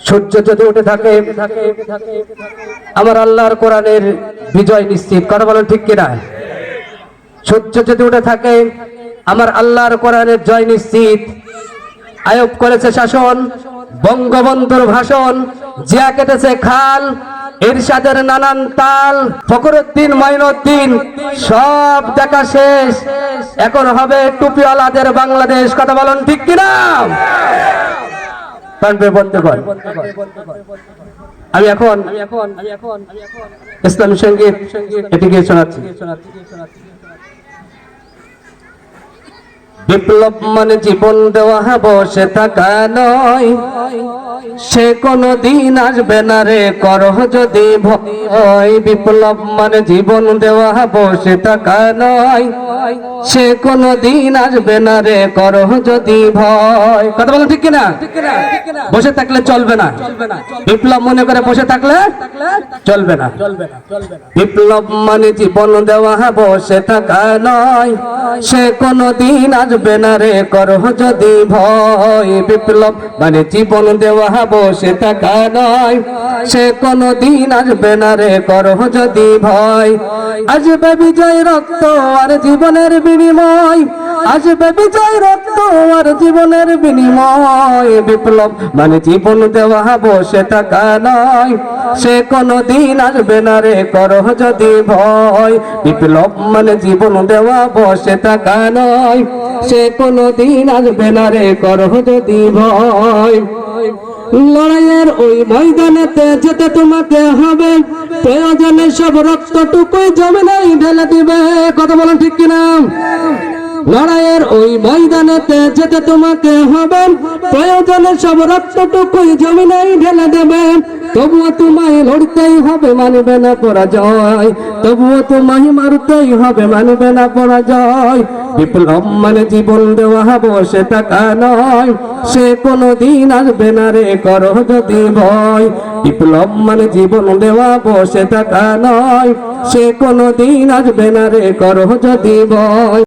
সূর্য যদি উঠে থাকে, আমার আল্লাহর কোরআনের বিজয় নিশ্চিত। কথা বলেন ঠিক কিনা? সূর্য যদি উঠে থাকে, আমার আল্লাহর কোরআনের জয় নিশ্চিত। আয়ব করেছে শাসন, বঙ্গবন্ধুর ভাষণ, জিয়া কেটেছে খাল, এরশাদের নানান তাল, ফখরুদ্দিন মাইনুদ্দিন সব দেখা শেষ। এখন হবে টুপিওয়ালাদের বাংলাদেশ। কথা বলেন ঠিক কিনা? কানবে বন্ধুগণ আমি এখন ইসলামী সংগীত এটিকে শোনাচ্ছি। বিপ্লব মানে জীবন দেওয়া বসে থাকা নয়। সে কোনো দিন আসবে না রে, করহ যদি ভয়। বিপ্লব মানে জীবন দেওয়া হব বসে থাকা নয়। সে কোনো দিন আসবে না রে করহ যদি ভয়। কথা বলো ঠিক কিনা? বসে থাকলে চলবে না। বিপ্লব মনে করে বসে থাকলে চলবে না। বিপ্লব মানে জীবন দেওয়া বসে থাকা নয়। সে কোনো দিন আসবে না রে করহ যদি ভয়। বিপ্লব মানে জীবন দেওয়া বসে থাকা নয়। সে কোনো দিন আসবে না রে করহ যদি ভয়। আসবে বিজয় রক্ত আর জীবনের বিনিময়। আসবে বিজয় রক্ত আর জীবনের বিনিময়। বিপ্লব মানে জীবন দেওয়া বসে থাকা নয়। সে কোনো দিন আসবে না রে করহ যদি ভয়। বিপ্লব মানে জীবন দেওয়া নয়। সে আসবে না রে করহ যদি ভয়। লড়াইয়ের ওই ময়দানেতে যেতে তোমাকে হবে। প্রয়োজনে সব রক্তটুকুই জমিনেই ঢেলে দিবে। কথা বলেন ঠিক কিনা? লড়াইয়ের ওই ময়দানেতে যেতে তোমাকে হবে। প্রয়োজনে সব রক্তটুকুই জমিনেই ঢেলে দেবে। তবুও তোমায় লড়তেই হবে, মানবে না পরাজয়। তবুও তোমায় মারতেই হবে, মানবে না পরাজয়। বিপ্লব মানে জীবন দেওয়া হব, সে টাকা নয়। সে কোনো দিন আসবে না রে, করো যদি ভয়। বিপ্লব মানে জীবন দেওয়া বসে টাকা নয়। সে কোনো দিন আসবে না রে, করো যদি ভয়।